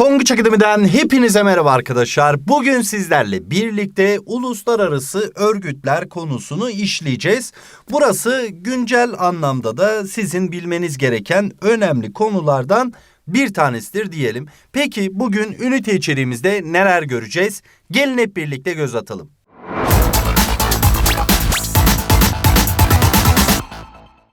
Tonguç Akademi'den hepinize merhaba arkadaşlar. Bugün sizlerle birlikte uluslararası örgütler konusunu işleyeceğiz. Burası güncel anlamda da sizin bilmeniz gereken önemli konulardan bir tanesidir diyelim. Peki bugün ünite içeriğimizde neler göreceğiz? Gelin hep birlikte göz atalım.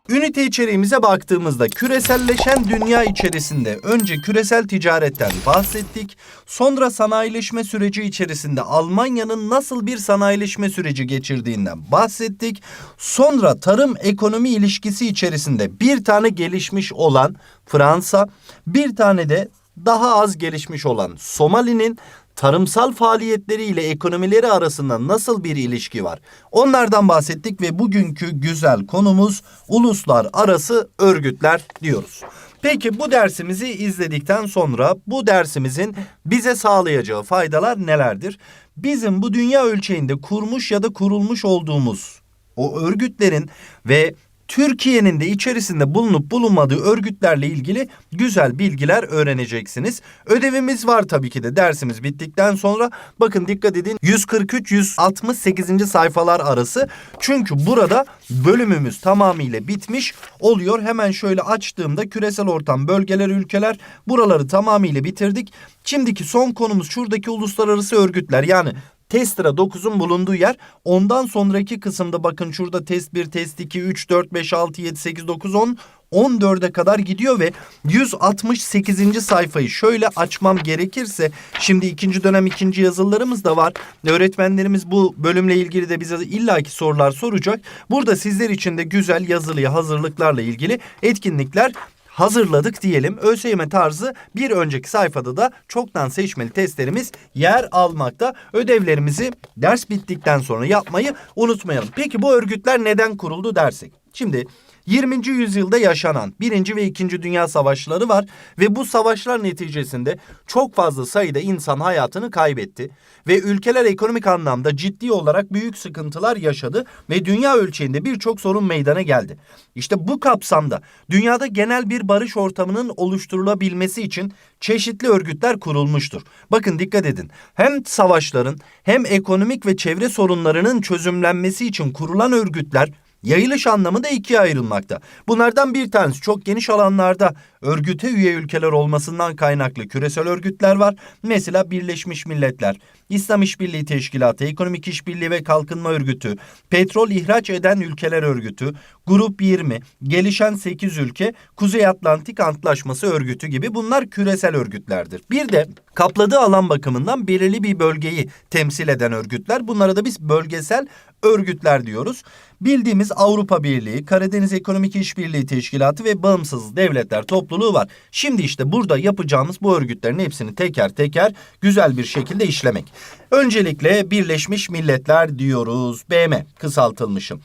Ünite içeriğimize baktığımızda küreselleşen dünya içerisinde önce küresel ticaretten bahsettik. Sonra sanayileşme süreci içerisinde Almanya'nın nasıl bir sanayileşme süreci geçirdiğinden bahsettik. Sonra tarım ekonomi ilişkisi içerisinde bir tane gelişmiş olan Fransa, bir tane de daha az gelişmiş olan Somali'nin tarımsal faaliyetleriyle ekonomileri arasında nasıl bir ilişki var? Onlardan bahsettik ve bugünkü güzel konumuz uluslararası örgütler diyoruz. Peki bu dersimizi izledikten sonra bu dersimizin bize sağlayacağı faydalar nelerdir? Bizim bu dünya ölçeğinde kurmuş ya da kurulmuş olduğumuz o örgütlerin ve Türkiye'nin de içerisinde bulunup bulunmadığı örgütlerle ilgili güzel bilgiler öğreneceksiniz. Ödevimiz var tabii ki de dersimiz bittikten sonra. Bakın dikkat edin 143-168. sayfalar arası. Çünkü burada bölümümüz tamamıyla bitmiş oluyor. Hemen şöyle açtığımda küresel ortam, bölgeler, ülkeler buraları tamamıyla bitirdik. Şimdiki son konumuz şuradaki uluslararası örgütler yani Testra 9'un bulunduğu yer. Ondan sonraki kısımda bakın şurada test 1, test 2, 3, 4, 5, 6, 7, 8, 9, 10, 14'e kadar gidiyor ve 168. sayfayı şöyle açmam gerekirse şimdi ikinci dönem ikinci yazılarımız da var. Öğretmenlerimiz bu bölümle ilgili de bize illaki sorular soracak. Burada sizler için de güzel yazılı hazırlıklarla ilgili etkinlikler hazırladık diyelim. ÖSYM tarzı bir önceki sayfada da çoktan seçmeli testlerimiz yer almakta. Ödevlerimizi ders bittikten sonra yapmayı unutmayalım. Peki bu örgütler neden kuruldu dersek? Şimdi 20. yüzyılda yaşanan 1. ve 2. Dünya Savaşları var ve bu savaşlar neticesinde çok fazla sayıda insan hayatını kaybetti ve ülkeler ekonomik anlamda ciddi olarak büyük sıkıntılar yaşadı ve dünya ölçeğinde birçok sorun meydana geldi. İşte bu kapsamda dünyada genel bir barış ortamının oluşturulabilmesi için çeşitli örgütler kurulmuştur. Bakın dikkat edin. Hem savaşların hem ekonomik ve çevre sorunlarının çözümlenmesi için kurulan örgütler Yayılış anlamı da ikiye ayrılmakta. Bunlardan bir tanesi çok geniş alanlarda örgüte üye ülkeler olmasından kaynaklı küresel örgütler var. Mesela Birleşmiş Milletler, İslam İşbirliği Teşkilatı, Ekonomik İşbirliği ve Kalkınma Örgütü, Petrol İhraç Eden Ülkeler Örgütü, Grup 20, Gelişen 8 ülke, Kuzey Atlantik Antlaşması Örgütü gibi bunlar küresel örgütlerdir. Bir de kapladığı alan bakımından belirli bir bölgeyi temsil eden örgütler. Bunlara da biz bölgesel örgütler diyoruz. Bildiğimiz Avrupa Birliği, Karadeniz Ekonomik İşbirliği Teşkilatı ve Bağımsız Devletler Topluluğu var. Şimdi işte burada yapacağımız bu örgütlerin hepsini teker teker güzel bir şekilde işlemek. Öncelikle Birleşmiş Milletler diyoruz. BM kısaltılmışım.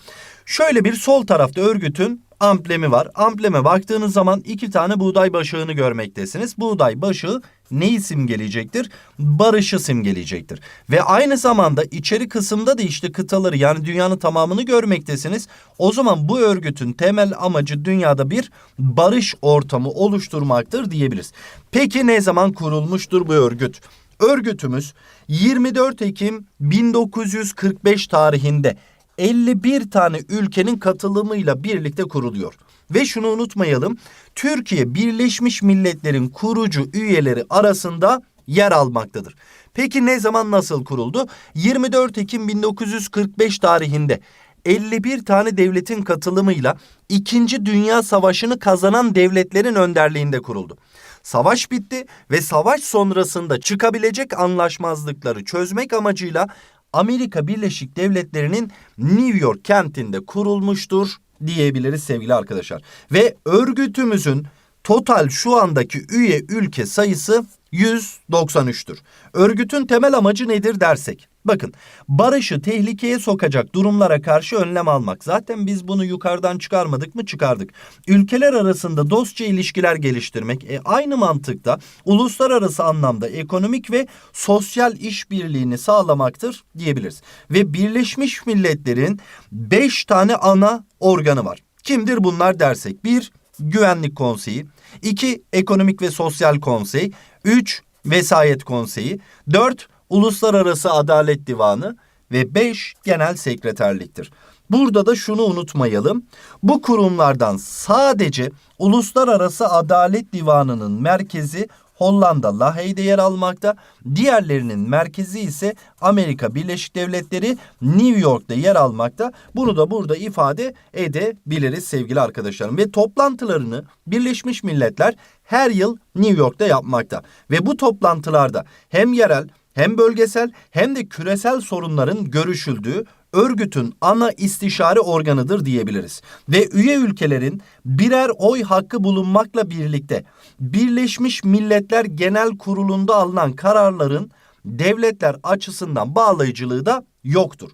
Şöyle bir sol tarafta örgütün amblemi var. Ambleme baktığınız zaman iki tane buğday başığını görmektesiniz. Buğday başığı neyi simgeleyecektir? Barışı simgeleyecektir. Ve aynı zamanda içeri kısımda da işte kıtaları yani dünyanın tamamını görmektesiniz. O zaman bu örgütün temel amacı dünyada bir barış ortamı oluşturmaktır diyebiliriz. Peki ne zaman kurulmuştur bu örgüt? Örgütümüz 24 Ekim 1945 tarihinde 51 tane ülkenin katılımıyla birlikte kuruluyor. Ve şunu unutmayalım. Türkiye Birleşmiş Milletler'in kurucu üyeleri arasında yer almaktadır. Peki ne zaman nasıl kuruldu? 24 Ekim 1945 tarihinde 51 tane devletin katılımıyla 2. Dünya Savaşı'nı kazanan devletlerin önderliğinde kuruldu. Savaş bitti ve savaş sonrasında çıkabilecek anlaşmazlıkları çözmek amacıyla Amerika Birleşik Devletleri'nin New York kentinde kurulmuştur diyebiliriz sevgili arkadaşlar. Ve örgütümüzün total şu andaki üye ülke sayısı 193'tür. Örgütün temel amacı nedir dersek? Bakın barışı tehlikeye sokacak durumlara karşı önlem almak. Zaten biz bunu yukarıdan çıkarmadık mı çıkardık. Ülkeler arasında dostça ilişkiler geliştirmek. E, aynı mantıkta uluslararası anlamda ekonomik ve sosyal işbirliğini sağlamaktır diyebiliriz. Ve Birleşmiş Milletler'in 5 tane ana organı var. Kimdir bunlar dersek? 1. Güvenlik Konseyi 2. Ekonomik ve Sosyal Konsey 3. Vesayet Konseyi, 4 Uluslararası Adalet Divanı ve 5 Genel Sekreterliktir. Burada da şunu unutmayalım. Bu kurumlardan sadece Uluslararası Adalet Divanı'nın merkezi Hollanda Lahey'de yer almakta. Diğerlerinin merkezi ise Amerika Birleşik Devletleri New York'ta yer almakta. Bunu da burada ifade edebiliriz sevgili arkadaşlarım. Ve toplantılarını Birleşmiş Milletler her yıl New York'ta yapmakta. Ve bu toplantılarda hem yerel hem bölgesel hem de küresel sorunların görüşüldüğü örgütün ana istişare organıdır diyebiliriz. Ve üye ülkelerin birer oy hakkı bulunmakla birlikte Birleşmiş Milletler Genel Kurulu'nda alınan kararların devletler açısından bağlayıcılığı da yoktur.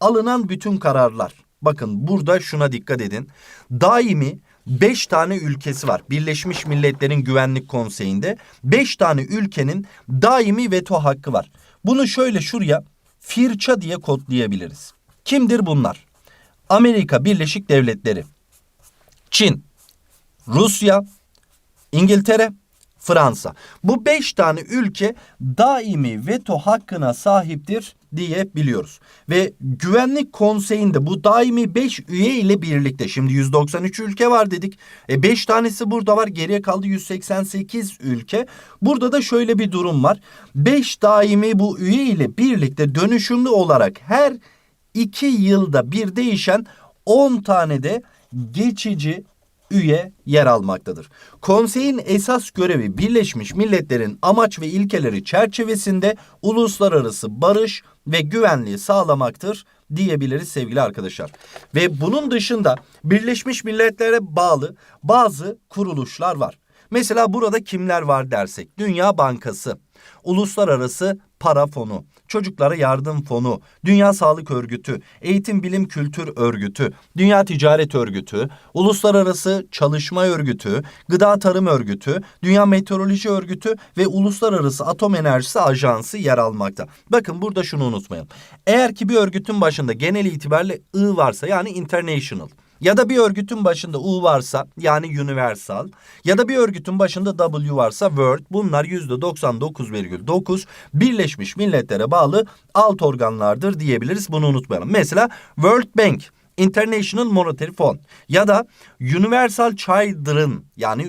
Alınan bütün kararlar, bakın burada şuna dikkat edin. Daimi 5 tane ülkesi var. Birleşmiş Milletler'in Güvenlik Konseyi'nde 5 tane ülkenin daimi veto hakkı var. Bunu şöyle şuraya firça diye kodlayabiliriz. Kimdir bunlar? Amerika Birleşik Devletleri, Çin, Rusya, İngiltere, Fransa. Bu beş tane ülke daimi veto hakkına sahiptir diyebiliyoruz. Ve Güvenlik Konseyi'nde bu daimi 5 üye ile birlikte şimdi 193 ülke var dedik. E 5 tanesi burada var. Geriye kaldı 188 ülke. Burada da şöyle bir durum var. 5 daimi bu üye ile birlikte dönüşümlü olarak her 2 yılda bir değişen 10 tane de geçici üye yer almaktadır. Konseyin esas görevi Birleşmiş Milletler'in amaç ve ilkeleri çerçevesinde uluslararası barış ve güvenliği sağlamaktır diyebiliriz sevgili arkadaşlar. Ve bunun dışında Birleşmiş Milletler'e bağlı bazı kuruluşlar var. Mesela burada kimler var dersek Dünya Bankası, Uluslararası Para Fonu, Çocuklara Yardım Fonu, Dünya Sağlık Örgütü, Eğitim Bilim Kültür Örgütü, Dünya Ticaret Örgütü, Uluslararası Çalışma Örgütü, Gıda Tarım Örgütü, Dünya Meteoroloji Örgütü ve Uluslararası Atom Enerjisi Ajansı yer almakta. Bakın burada şunu unutmayalım. Eğer ki bir örgütün başında genel itibariyle I varsa yani international ya da bir örgütün başında U varsa yani universal ya da bir örgütün başında W varsa world bunlar %99,9 Birleşmiş Milletler'e bağlı alt organlardır diyebiliriz. Bunu unutmayalım. Mesela World Bank International Monetary Fund ya da Universal Children yani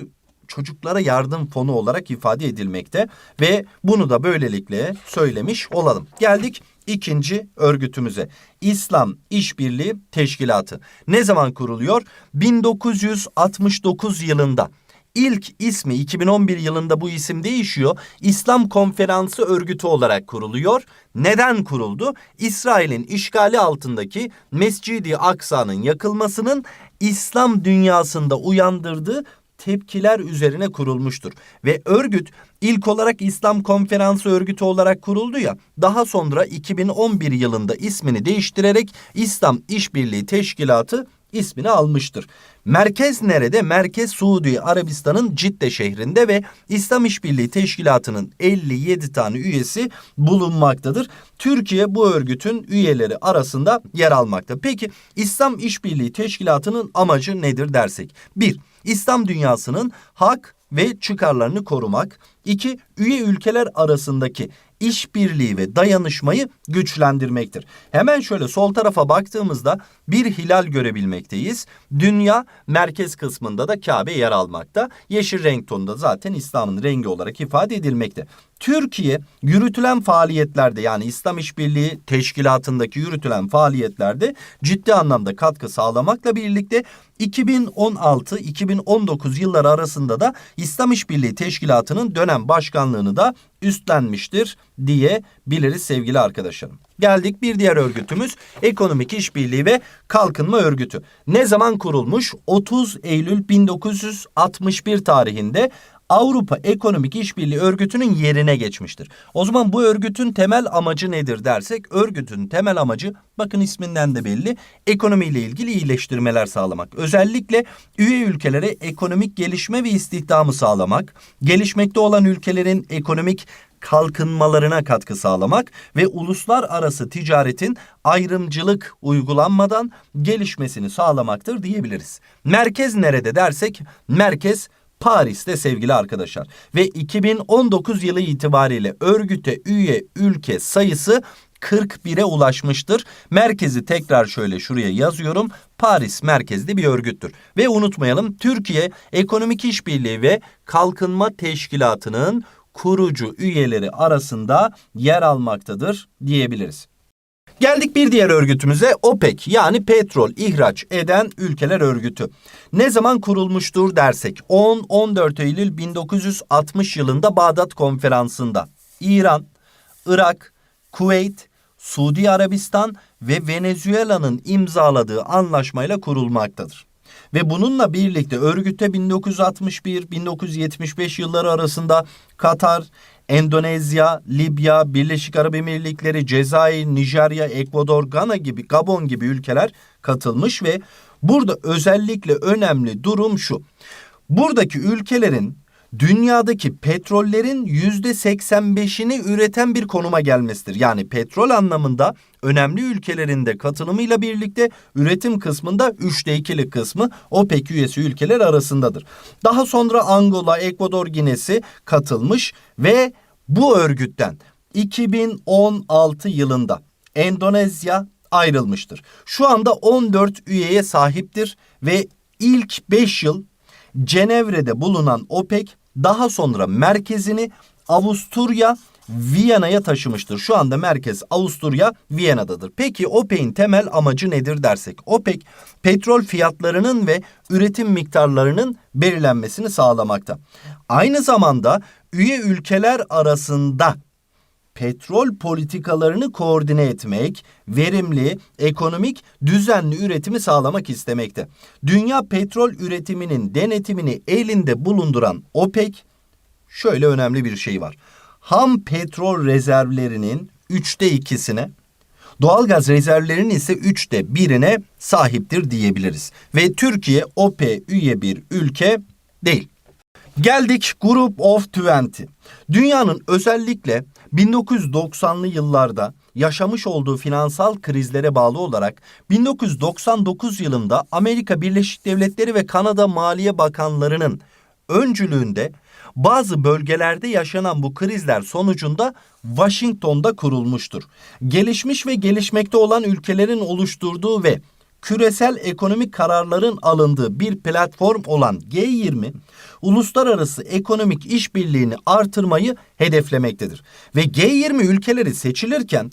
çocuklara yardım fonu olarak ifade edilmekte ve bunu da böylelikle söylemiş olalım. Geldik ikinci örgütümüze. İslam İşbirliği Teşkilatı. Ne zaman kuruluyor? 1969 yılında. İlk ismi 2011 yılında bu isim değişiyor. İslam Konferansı Örgütü olarak kuruluyor. Neden kuruldu? İsrail'in işgali altındaki Mescidi Aksa'nın yakılmasının İslam dünyasında uyandırdığı tepkiler üzerine kurulmuştur. Ve örgüt ilk olarak İslam Konferansı Örgütü olarak kuruldu ya. Daha sonra 2011 yılında ismini değiştirerek İslam İşbirliği Teşkilatı ismini almıştır. Merkez nerede? Merkez Suudi Arabistan'ın Cidde şehrinde ve İslam İşbirliği Teşkilatı'nın 57 tane üyesi bulunmaktadır. Türkiye bu örgütün üyeleri arasında yer almakta. Peki İslam İşbirliği Teşkilatı'nın amacı nedir dersek? 1. İslam dünyasının hak ve çıkarlarını korumak. 2. Üye ülkeler arasındaki işbirliği ve dayanışmayı güçlendirmektir. Hemen şöyle sol tarafa baktığımızda bir hilal görebilmekteyiz. Dünya merkez kısmında da Kabe yer almakta. Yeşil renk tonunda zaten İslam'ın rengi olarak ifade edilmekte. Türkiye yürütülen faaliyetlerde yani İslam İşbirliği Teşkilatı'ndaki yürütülen faaliyetlerde ciddi anlamda katkı sağlamakla birlikte 2016-2019 yılları arasında da İslam İşbirliği Teşkilatı'nın dönem başkanlığını da üstlenmiştir diyebiliriz sevgili arkadaşlarım. Geldik bir diğer örgütümüz Ekonomik İşbirliği ve Kalkınma Örgütü. Ne zaman kurulmuş? 30 Eylül 1961 tarihinde Avrupa Ekonomik İşbirliği Örgütü'nün yerine geçmiştir. O zaman bu örgütün temel amacı nedir dersek örgütün temel amacı bakın isminden de belli ekonomiyle ilgili iyileştirmeler sağlamak. Özellikle üye ülkelere ekonomik gelişme ve istihdamı sağlamak, gelişmekte olan ülkelerin ekonomik kalkınmalarına katkı sağlamak ve uluslararası ticaretin ayrımcılık uygulanmadan gelişmesini sağlamaktır diyebiliriz. Merkez nerede dersek merkez Paris'te sevgili arkadaşlar. Ve 2019 yılı itibariyle örgüte üye ülke sayısı 41'e ulaşmıştır. Merkezi tekrar şöyle şuraya yazıyorum. Paris merkezli bir örgüttür. Ve unutmayalım Türkiye Ekonomik İşbirliği ve Kalkınma Teşkilatı'nın kurucu üyeleri arasında yer almaktadır diyebiliriz. Geldik bir diğer örgütümüze OPEC yani petrol ihraç eden ülkeler örgütü. Ne zaman kurulmuştur dersek 10-14 Eylül 1960 yılında Bağdat Konferansı'nda İran, Irak, Kuveyt, Suudi Arabistan ve Venezuela'nın imzaladığı anlaşmayla kurulmaktadır. Ve bununla birlikte örgütte 1961-1975 yılları arasında Katar, Endonezya, Libya, Birleşik Arap Emirlikleri, Cezayir, Nijerya, Ekvador, Gana gibi, Gabon gibi ülkeler katılmış ve burada özellikle önemli durum şu. Buradaki ülkelerin dünyadaki petrollerin yüzde 85'ini üreten bir konuma gelmesidir. Yani petrol anlamında önemli ülkelerinde katılımıyla birlikte üretim kısmında üçte ikili kısmı OPEC üyesi ülkeler arasındadır. Daha sonra Angola, Ekvador, Ginesi katılmış ve bu örgütten 2016 yılında Endonezya ayrılmıştır. Şu anda 14 üyeye sahiptir ve ilk 5 yıl Cenevre'de bulunan OPEC daha sonra merkezini Avusturya Viyana'ya taşımıştır. Şu anda merkez Avusturya Viyana'dadır. Peki OPEC'in temel amacı nedir dersek? OPEC petrol fiyatlarının ve üretim miktarlarının belirlenmesini sağlamakta. Aynı zamanda üye ülkeler arasında petrol politikalarını koordine etmek, verimli, ekonomik, düzenli üretimi sağlamak istemekte. Dünya petrol üretiminin denetimini elinde bulunduran OPEC şöyle önemli bir şey var. Ham petrol rezervlerinin üçte ikisine, doğalgaz rezervlerinin ise üçte birine sahiptir diyebiliriz. Ve Türkiye OPEC üye bir ülke değil. Geldik Group of 20. Dünyanın özellikle 1990'lı yıllarda yaşamış olduğu finansal krizlere bağlı olarak 1999 yılında Amerika Birleşik Devletleri ve Kanada Maliye Bakanlarının öncülüğünde bazı bölgelerde yaşanan bu krizler sonucunda Washington'da kurulmuştur. Gelişmiş ve gelişmekte olan ülkelerin oluşturduğu ve küresel ekonomik kararların alındığı bir platform olan G20, uluslararası ekonomik işbirliğini artırmayı hedeflemektedir. Ve G20 ülkeleri seçilirken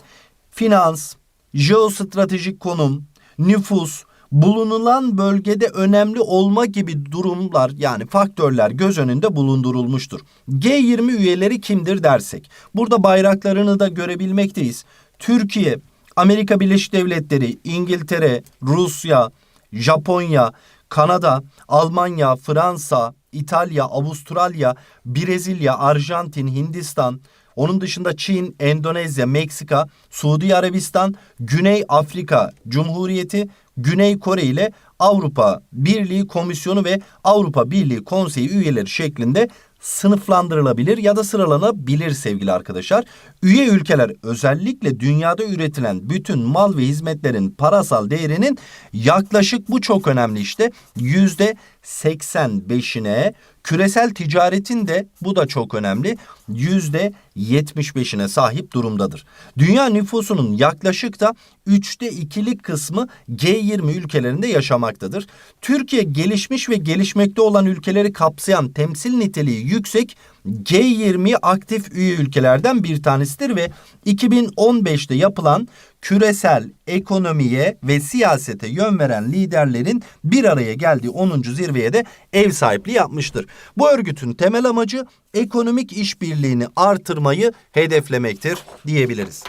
finans, jeostratejik konum, nüfus, bulunulan bölgede önemli olma gibi durumlar yani faktörler göz önünde bulundurulmuştur. G20 üyeleri kimdir dersek, burada bayraklarını da görebilmekteyiz. Türkiye, Amerika Birleşik Devletleri, İngiltere, Rusya, Japonya, Kanada, Almanya, Fransa, İtalya, Avustralya, Brezilya, Arjantin, Hindistan, onun dışında Çin, Endonezya, Meksika, Suudi Arabistan, Güney Afrika Cumhuriyeti, Güney Kore ile Avrupa Birliği Komisyonu ve Avrupa Birliği Konseyi üyeleri şeklinde sınıflandırılabilir ya da sıralanabilir sevgili arkadaşlar. Üye ülkeler özellikle dünyada üretilen bütün mal ve hizmetlerin parasal değerinin yaklaşık bu çok önemli işte yüzde 85'ine küresel ticaretin de bu da çok önemli yüzde 75'ine sahip durumdadır. Dünya nüfusunun yaklaşık da üçte ikilik kısmı G20 ülkelerinde yaşamaktadır. Türkiye gelişmiş ve gelişmekte olan ülkeleri kapsayan temsil niteliği yüksek G20 aktif üye ülkelerden bir tanesidir ve 2015'te yapılan küresel ekonomiye ve siyasete yön veren liderlerin bir araya geldiği 10. zirveye de ev sahipliği yapmıştır. Bu örgütün temel amacı ekonomik işbirliğini artırmayı hedeflemektir diyebiliriz.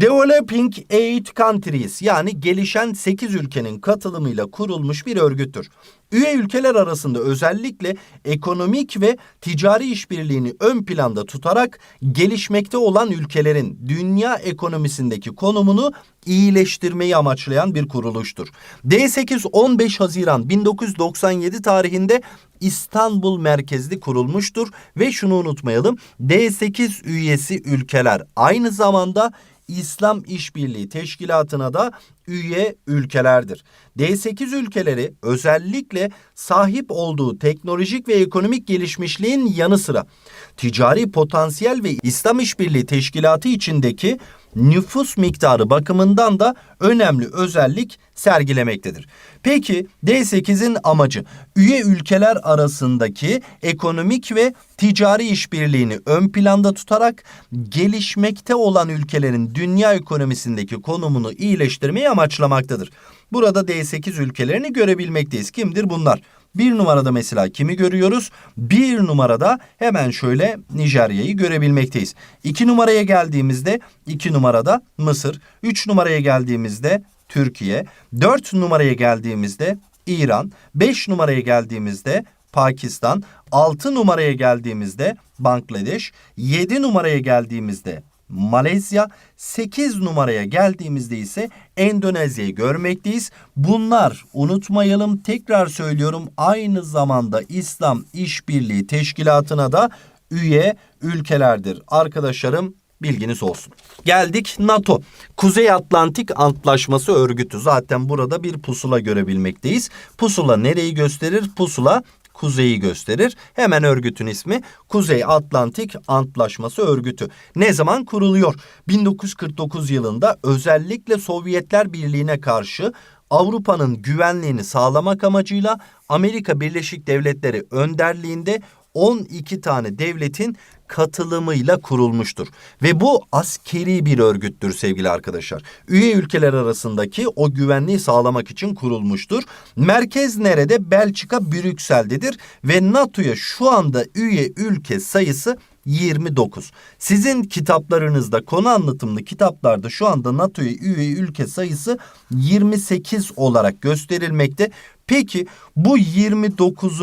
Developing Eight Countries yani gelişen 8 ülkenin katılımıyla kurulmuş bir örgüttür. Üye ülkeler arasında özellikle ekonomik ve ticari işbirliğini ön planda tutarak gelişmekte olan ülkelerin dünya ekonomisindeki konumunu iyileştirmeyi amaçlayan bir kuruluştur. D8 15 Haziran 1997 tarihinde İstanbul merkezli kurulmuştur ve şunu unutmayalım D8 üyesi ülkeler aynı zamanda İslam İşbirliği Teşkilatı'na da üye ülkelerdir. D8 ülkeleri özellikle sahip olduğu teknolojik ve ekonomik gelişmişliğin yanı sıra ticari potansiyel ve İslam İşbirliği Teşkilatı içindeki nüfus miktarı bakımından da önemli özellik sergilemektedir. Peki D8'in amacı üye ülkeler arasındaki ekonomik ve ticari işbirliğini ön planda tutarak gelişmekte olan ülkelerin dünya ekonomisindeki konumunu iyileştirmeyi amaçlamaktadır. Burada D8 ülkelerini görebilmekteyiz. Kimdir bunlar? Bir numarada mesela kimi görüyoruz? Bir numarada hemen şöyle Nijerya'yı görebilmekteyiz. İki numaraya geldiğimizde iki numarada Mısır. Üç numaraya geldiğimizde Türkiye. Dört numaraya geldiğimizde İran. Beş numaraya geldiğimizde Pakistan. Altı numaraya geldiğimizde Bangladeş. Yedi numaraya geldiğimizde Malezya, 8 numaraya geldiğimizde ise Endonezya'yı görmekteyiz. Bunlar unutmayalım tekrar söylüyorum aynı zamanda İslam İşbirliği Teşkilatı'na da üye ülkelerdir. Arkadaşlarım bilginiz olsun. Geldik NATO. Kuzey Atlantik Antlaşması Örgütü. Zaten burada bir pusula görebilmekteyiz. Pusula nereyi gösterir? Pusula kuzeyi gösterir. Hemen örgütün ismi Kuzey Atlantik Antlaşması Örgütü. Ne zaman kuruluyor? 1949 yılında özellikle Sovyetler Birliği'ne karşı Avrupa'nın güvenliğini sağlamak amacıyla Amerika Birleşik Devletleri önderliğinde 12 tane devletin katılımıyla kurulmuştur. Ve bu askeri bir örgüttür sevgili arkadaşlar. Üye ülkeler arasındaki o güvenliği sağlamak için kurulmuştur. Merkez nerede? Belçika Brüksel'dedir ve NATO'ya şu anda üye ülke sayısı 29. Sizin kitaplarınızda konu anlatımlı kitaplarda şu anda NATO'ya üye ülke sayısı 28 olarak gösterilmekte. Peki bu 29.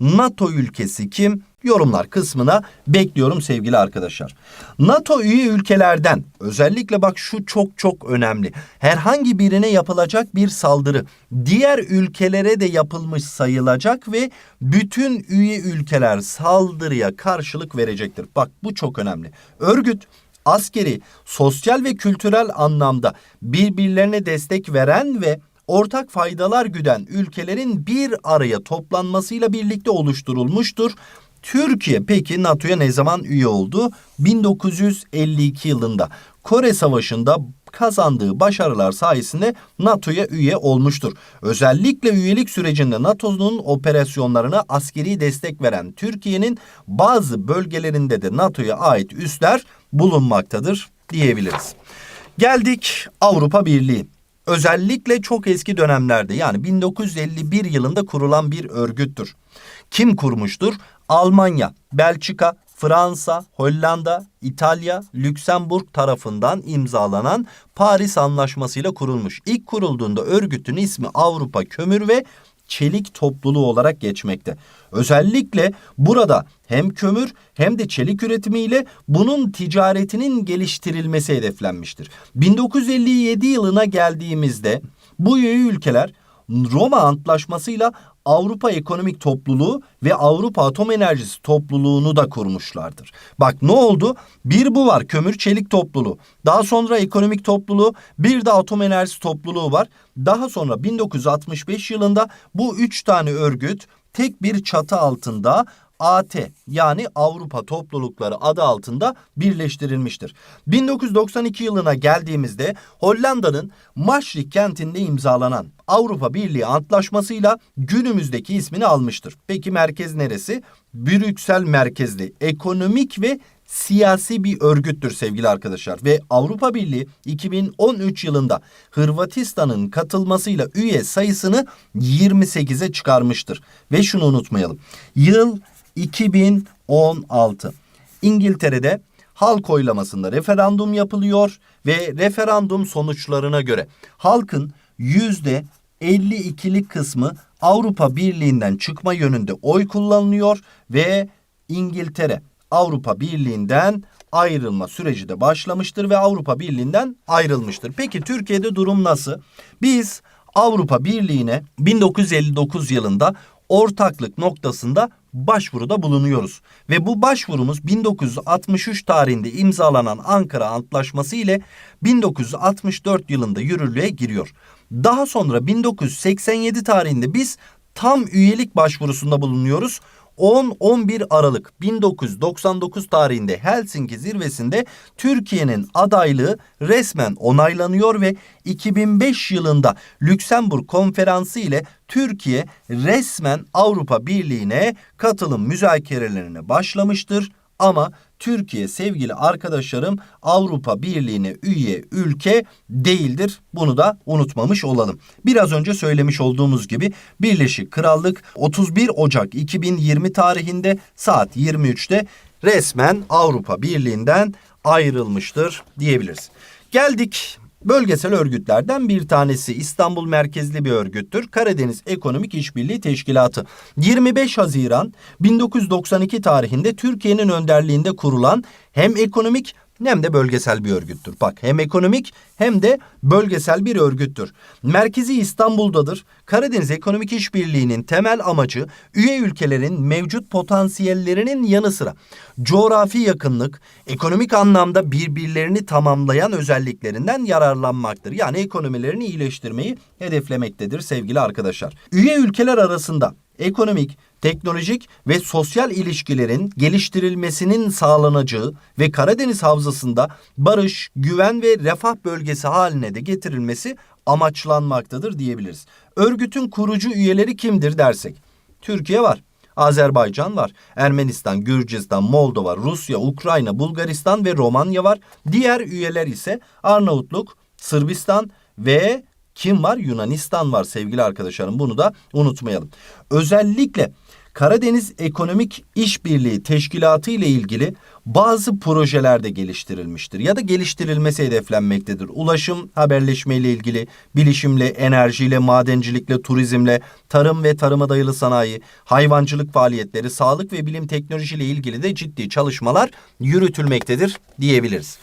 NATO ülkesi kim? Yorumlar kısmına bekliyorum sevgili arkadaşlar. NATO üye ülkelerden özellikle bak şu çok çok önemli. Herhangi birine yapılacak bir saldırı diğer ülkelere de yapılmış sayılacak ve bütün üye ülkeler saldırıya karşılık verecektir. Bak bu çok önemli. Örgüt askeri, sosyal ve kültürel anlamda birbirlerine destek veren ve ortak faydalar güden ülkelerin bir araya toplanmasıyla birlikte oluşturulmuştur. Türkiye peki NATO'ya ne zaman üye oldu? 1952 yılında Kore Savaşı'nda kazandığı başarılar sayesinde NATO'ya üye olmuştur. Özellikle üyelik sürecinde NATO'nun operasyonlarına askeri destek veren Türkiye'nin bazı bölgelerinde de NATO'ya ait üsler bulunmaktadır diyebiliriz. Geldik Avrupa Birliği. Özellikle çok eski dönemlerde yani 1951 yılında kurulan bir örgüttür. Kim kurmuştur? Almanya, Belçika, Fransa, Hollanda, İtalya, Lüksemburg tarafından imzalanan Paris Anlaşması ile kurulmuş. İlk kurulduğunda örgütün ismi Avrupa Kömür ve Çelik Topluluğu olarak geçmekte. Özellikle burada hem kömür hem de çelik üretimiyle bunun ticaretinin geliştirilmesi hedeflenmiştir. 1957 yılına geldiğimizde bu üye ülkeler Roma Antlaşması'yla Avrupa Ekonomik Topluluğu ve Avrupa Atom Enerjisi Topluluğunu da kurmuşlardır. Bak ne oldu? Bir bu var kömür çelik topluluğu. Daha sonra ekonomik topluluğu bir de atom enerjisi topluluğu var. Daha sonra 1965 yılında bu üç tane örgüt tek bir çatı altında AT yani Avrupa Toplulukları adı altında birleştirilmiştir. 1992 yılına geldiğimizde Hollanda'nın Maastricht kentinde imzalanan Avrupa Birliği Antlaşması'yla günümüzdeki ismini almıştır. Peki merkez neresi? Brüksel merkezli ekonomik ve siyasi bir örgüttür sevgili arkadaşlar ve Avrupa Birliği 2013 yılında Hırvatistan'ın katılmasıyla üye sayısını 28'e çıkarmıştır. Ve şunu unutmayalım. Yıl 2016. İngiltere'de halk oylamasında referandum yapılıyor ve referandum sonuçlarına göre halkın yüzde 52'lik kısmı Avrupa Birliği'nden çıkma yönünde oy kullanılıyor ve İngiltere Avrupa Birliği'nden ayrılma süreci de başlamıştır ve Avrupa Birliği'nden ayrılmıştır. Peki Türkiye'de durum nasıl? Biz Avrupa Birliği'ne 1959 yılında ortaklık noktasında başvuruda bulunuyoruz. Ve bu başvurumuz 1963 tarihinde imzalanan Ankara Antlaşması ile 1964 yılında yürürlüğe giriyor. Daha sonra 1987 tarihinde biz tam üyelik başvurusunda bulunuyoruz. 10-11 Aralık 1999 tarihinde Helsinki zirvesinde Türkiye'nin adaylığı resmen onaylanıyor ve 2005 yılında Lüksemburg konferansı ile Türkiye resmen Avrupa Birliği'ne katılım müzakerelerine başlamıştır. Ama Türkiye sevgili arkadaşlarım Avrupa Birliği'ne üye ülke değildir. Bunu da unutmamış olalım. Biraz önce söylemiş olduğumuz gibi Birleşik Krallık 31 Ocak 2020 tarihinde saat 23'te resmen Avrupa Birliği'nden ayrılmıştır diyebiliriz. Geldik Bölgesel örgütlerden bir tanesi İstanbul merkezli bir örgüttür. Karadeniz Ekonomik İşbirliği Teşkilatı. 25 Haziran 1992 tarihinde Türkiye'nin önderliğinde kurulan hem ekonomik hem de bölgesel bir örgüttür. Bak hem ekonomik hem de bölgesel bir örgüttür. Merkezi İstanbul'dadır. Karadeniz Ekonomik İşbirliği'nin temel amacı üye ülkelerin mevcut potansiyellerinin yanı sıra coğrafi yakınlık, ekonomik anlamda birbirlerini tamamlayan özelliklerinden yararlanmaktır. Yani ekonomilerini iyileştirmeyi hedeflemektedir sevgili arkadaşlar. Üye ülkeler arasında ekonomik, teknolojik ve sosyal ilişkilerin geliştirilmesinin sağlanacağı ve Karadeniz Havzası'nda barış, güven ve refah bölgesi haline de getirilmesi amaçlanmaktadır diyebiliriz. Örgütün kurucu üyeleri kimdir dersek? Türkiye var. Azerbaycan var. Ermenistan, Gürcistan, Moldova, Rusya, Ukrayna, Bulgaristan ve Romanya var. Diğer üyeler ise Arnavutluk, Sırbistan ve kim var? Yunanistan var sevgili arkadaşlarım. Bunu da unutmayalım. Özellikle Karadeniz Ekonomik İşbirliği Teşkilatı ile ilgili bazı projelerde geliştirilmiştir ya da geliştirilmesi hedeflenmektedir. Ulaşım, haberleşme ile ilgili, bilişimle, enerjiyle, madencilikle, turizmle, tarım ve tarıma dayalı sanayi, hayvancılık faaliyetleri, sağlık ve bilim teknoloji ile ilgili de ciddi çalışmalar yürütülmektedir diyebiliriz.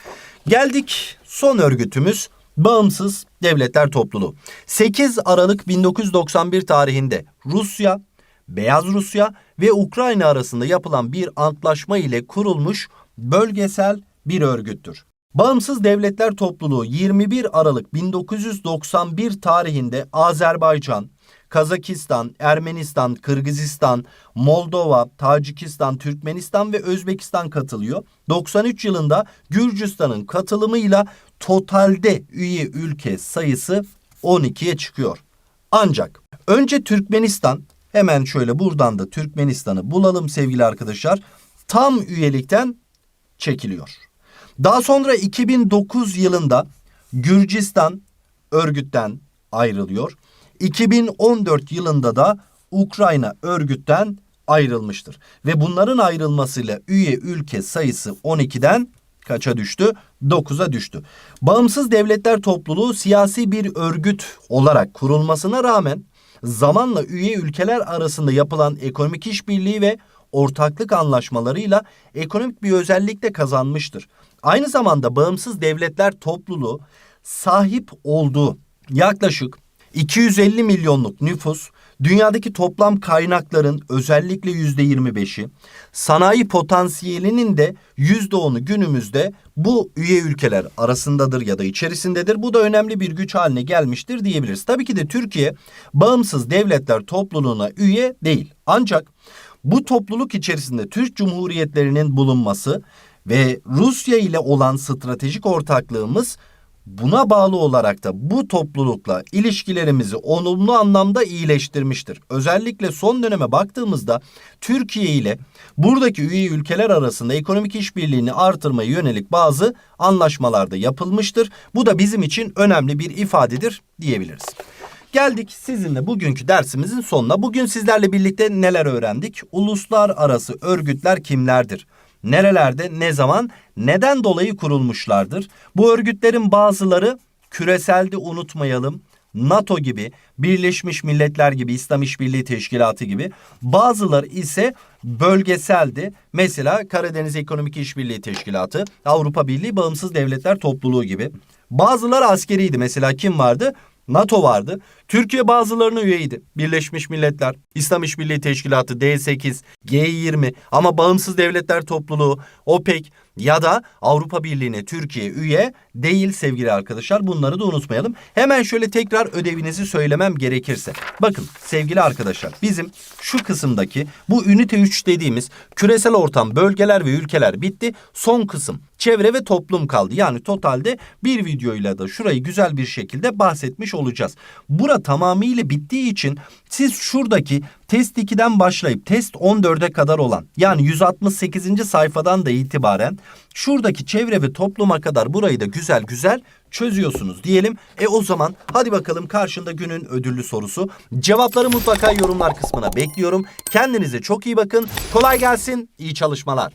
Geldik son örgütümüz Bağımsız Devletler Topluluğu. 8 Aralık 1991 tarihinde Rusya, Beyaz Rusya ve Ukrayna arasında yapılan bir antlaşma ile kurulmuş bölgesel bir örgüttür. Bağımsız Devletler Topluluğu 21 Aralık 1991 tarihinde Azerbaycan, Kazakistan, Ermenistan, Kırgızistan, Moldova, Tacikistan, Türkmenistan ve Özbekistan katılıyor. 93 yılında Gürcistan'ın katılımıyla totalde üye ülke sayısı 12'ye çıkıyor. Ancak önce Türkmenistan hemen şöyle buradan da Türkmenistan'ı bulalım sevgili arkadaşlar. Tam üyelikten çekiliyor. Daha sonra 2009 yılında Gürcistan örgütten ayrılıyor. 2014 yılında da Ukrayna örgütten ayrılmıştır. Ve bunların ayrılmasıyla üye ülke sayısı 12'den kaça düştü? 9'a düştü. Bağımsız Devletler Topluluğu siyasi bir örgüt olarak kurulmasına rağmen zamanla üye ülkeler arasında yapılan ekonomik işbirliği ve ortaklık anlaşmalarıyla ekonomik bir özellik de kazanmıştır. Aynı zamanda bağımsız devletler topluluğu sahip olduğu yaklaşık 250 milyonluk nüfus, dünyadaki toplam kaynakların özellikle %25'i, sanayi potansiyelinin de %10'u günümüzde bu üye ülkeler arasındadır ya da içerisindedir. Bu da önemli bir güç haline gelmiştir diyebiliriz. Tabii ki de Türkiye bağımsız devletler topluluğuna üye değil. Ancak bu topluluk içerisinde Türk Cumhuriyetlerinin bulunması ve Rusya ile olan stratejik ortaklığımız buna bağlı olarak da bu toplulukla ilişkilerimizi olumlu anlamda iyileştirmiştir. Özellikle son döneme baktığımızda Türkiye ile buradaki üye ülkeler arasında ekonomik işbirliğini artırmaya yönelik bazı anlaşmalarda yapılmıştır. Bu da bizim için önemli bir ifadedir diyebiliriz. Geldik sizinle bugünkü dersimizin sonuna. Bugün sizlerle birlikte neler öğrendik? Uluslararası örgütler kimlerdir? Nerelerde, ne zaman, neden dolayı kurulmuşlardır? Bu örgütlerin bazıları küreseldi unutmayalım. NATO gibi, Birleşmiş Milletler gibi, İslam İşbirliği Teşkilatı gibi. Bazıları ise bölgeseldi. Mesela Karadeniz Ekonomik İşbirliği Teşkilatı, Avrupa Birliği Bağımsız Devletler Topluluğu gibi. Bazıları askeriydi. Mesela kim vardı? NATO vardı. Türkiye bazılarına üyeydi. Birleşmiş Milletler, İslam İşbirliği Teşkilatı, D8, G20 ama Bağımsız Devletler Topluluğu, OPEC ya da Avrupa Birliği'ne Türkiye üye değil sevgili arkadaşlar. Bunları da unutmayalım. Hemen şöyle tekrar ödevinizi söylemem gerekirse. Bakın sevgili arkadaşlar bizim şu kısımdaki bu ünite 3 dediğimiz küresel ortam, bölgeler ve ülkeler bitti. Son kısım çevre ve toplum kaldı. Yani totalde bir videoyla da şurayı güzel bir şekilde bahsetmiş olacağız. Bura tamamıyla bittiği için siz şuradaki test 2'den başlayıp test 14'e kadar olan yani 168. sayfadan da itibaren şuradaki çevre ve topluma kadar burayı da güzel güzel çözüyorsunuz diyelim. E o zaman hadi bakalım karşında günün ödüllü sorusu. Cevapları mutlaka yorumlar kısmına bekliyorum. Kendinize çok iyi bakın. Kolay gelsin. İyi çalışmalar.